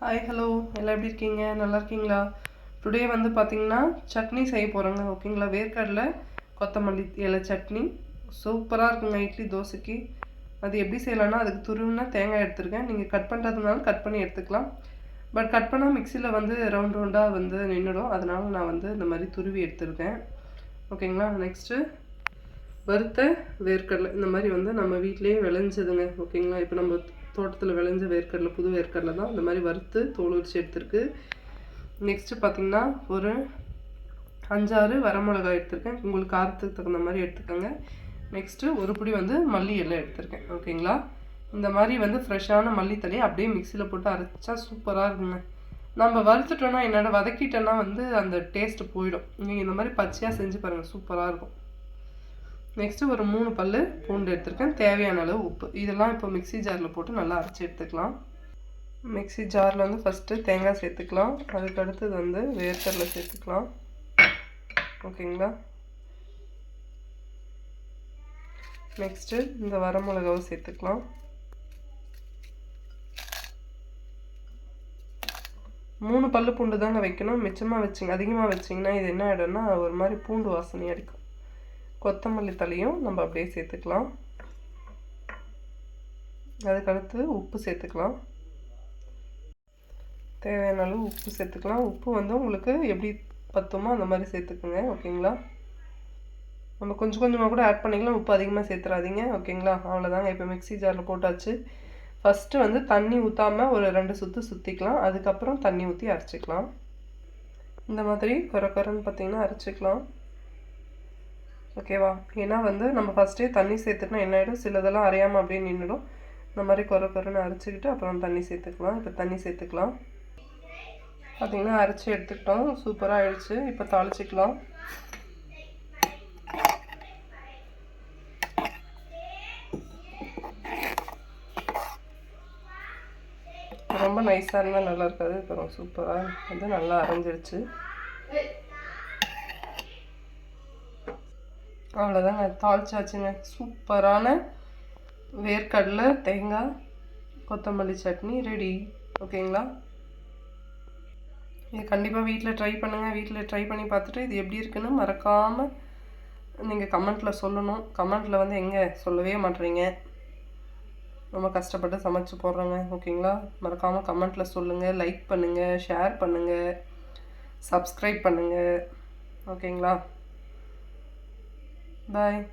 Hi hello எல்லாம் எப்படி இருக்கீங்க? நல்லா இருக்கீங்களா? டுடே வந்து பார்த்தீங்கன்னா சட்னி செய்ய போகிறோங்க ஓகேங்களா? வேர்க்கடலை கொத்தமல்லி இலை சட்னி. சூப்பராக இருக்குங்க. இட்லி தோசைக்கு. அது எப்படி செய்யலாம்னா அதுக்கு துருவினா தேங்காய் எடுத்துருக்கேன். நீங்கள் கட் பண்ணுறதுனால கட் பண்ணி எடுத்துக்கலாம். பட் கட் பண்ணால் மிக்சியில் வந்து ரவுண்ட் ரவுண்டாக வந்து நின்றுடும் அதனால் நான் வந்து இந்த மாதிரி துருவி எடுத்துருக்கேன். ஓகேங்களா? நெக்ஸ்ட்டு வறுத்த வேர்க்கடலை. இந்த மாதிரி வந்து நம்ம வீட்டிலேயே விளைஞ்சதுங்க. ஓகேங்களா? இப்போ நம்ம தோட்டத்தில் விளைஞ்ச வேர்க்கடலை புது வேர்க்கடலை தான். இந்த மாதிரி வறுத்து தோல் உரிச்சு எடுத்துருக்கு. நெக்ஸ்ட்டு பார்த்திங்கன்னா ஒரு அஞ்சாறு வரமிளகாய் எடுத்திருக்கேன். உங்களுக்கு காரத்துக்கு தகுந்த மாதிரி எடுத்துக்கோங்க. நெக்ஸ்ட்டு ஒரு பிடி வந்து மல்லி எல்லாம் எடுத்திருக்கேன். ஓகேங்களா? இந்த மாதிரி வந்து ஃப்ரெஷ்ஷான மல்லித்தலையை அப்படியே மிக்சியில் போட்டு அரைச்சா சூப்பராக இருக்குங்க. நம்ம வறுத்துட்டோன்னா என்னோட வதக்கிட்டோன்னா வந்து அந்த டேஸ்ட்டு போயிடும். நீங்கள் இந்த மாதிரி பச்சையாக செஞ்சு பாருங்கள் சூப்பராக இருக்கும். நெக்ஸ்ட்டு ஒரு மூணு பல் பூண்டு எடுத்திருக்கேன். தேவையான அளவு உப்பு. இதெல்லாம் இப்போ மிக்சி ஜாரில் போட்டு நல்லா அரைச்சி எடுத்துக்கலாம். மிக்சி ஜாரில் வந்து ஃபஸ்ட்டு தேங்காய் சேர்த்துக்கலாம். அதுக்கு அடுத்தது வந்து வேர்க்கடலை சேர்த்துக்கலாம். ஓகேங்களா? நெக்ஸ்ட்டு இந்த வரமிளகாவை சேர்த்துக்கலாம். மூணு பல்லு பூண்டு தாங்க வைக்கணும். மிச்சமாக வச்சிங்க அதிகமாக வச்சிங்கன்னா இது என்ன ஆகிடும்னா ஒரு மாதிரி பூண்டு வாசனை அடிக்கும் கொத்தமல்லி தலையும் நம்ம அப்படியே சேர்த்துக்கலாம். அதுக்கடுத்து உப்பு சேர்த்துக்கலாம். தேவையான அளவு உப்பு சேர்த்துக்கலாம். உப்பு வந்து உங்களுக்கு எப்படி பத்துமோ அந்த மாதிரி சேர்த்துக்குங்க ஓகேங்களா? நம்ம கொஞ்சம் கொஞ்சமாக கூட ஆட் பண்ணிக்கலாம். உப்பு அதிகமாக சேர்த்துறாதீங்க ஓகேங்களா? அவ்வளோதாங்க இப்போ மிக்சி ஜாரில் போட்டாச்சு. ஃபஸ்ட்டு வந்து தண்ணி ஊற்றாமல் ஒரு ரெண்டு சுற்று சுற்றிக்கலாம் அதுக்கப்புறம் தண்ணி ஊற்றி அரைச்சிக்கலாம். இந்த மாதிரி குறை குறைன்னு பார்த்தீங்கன்னா அரைச்சிக்கலாம். ஓகேவா? ஏன்னா வந்து நம்ம ஃபஸ்ட்டே தண்ணி சேர்த்துட்டோம் என்ன ஆகிடும் சிலதெல்லாம் அரையாமல் அப்படியே நின்றுடும் இந்த மாதிரி குறை குறைன்னு அரைச்சிக்கிட்டு அப்புறம் தண்ணி சேர்த்துக்கலாம். இப்போ தண்ணி சேர்த்துக்கலாம். பார்த்திங்கன்னா அரைச்சி எடுத்துக்கிட்டோம். சூப்பராக ஆயிடுச்சு. இப்போ தாளிச்சிக்கலாம். ரொம்ப நைஸாக இருந்தால் நல்லா இருக்காது. இப்போ சூப்பராக வந்து நல்லா அரைஞ்சிருச்சு. அவ்வளோதாங்க தாளிச்சாச்சுங்க. சூப்பரான வேர்க்கடலை தேங்காய் கொத்தமல்லி சட்னி ரெடி ஓகேங்களா இது கண்டிப்பாக வீட்டில் ட்ரை பண்ணுங்கள் வீட்டில் ட்ரை பண்ணி பார்த்துட்டு இது எப்படி இருக்குன்னு மறக்காமல் நீங்கள் கமெண்ட்டில் சொல்லணும். கமெண்ட்டில் வந்து எங்கே சொல்லவே மாட்டுறீங்க ரொம்ப கஷ்டப்பட்டு சமைச்சு போடுறோங்க ஓகேங்களா மறக்காமல் கமெண்ட்டில் சொல்லுங்கள் லைக் பண்ணுங்கள் ஷேர் பண்ணுங்கள் சப்ஸ்கிரைப் பண்ணுங்கள் ஓகேங்களா Bye.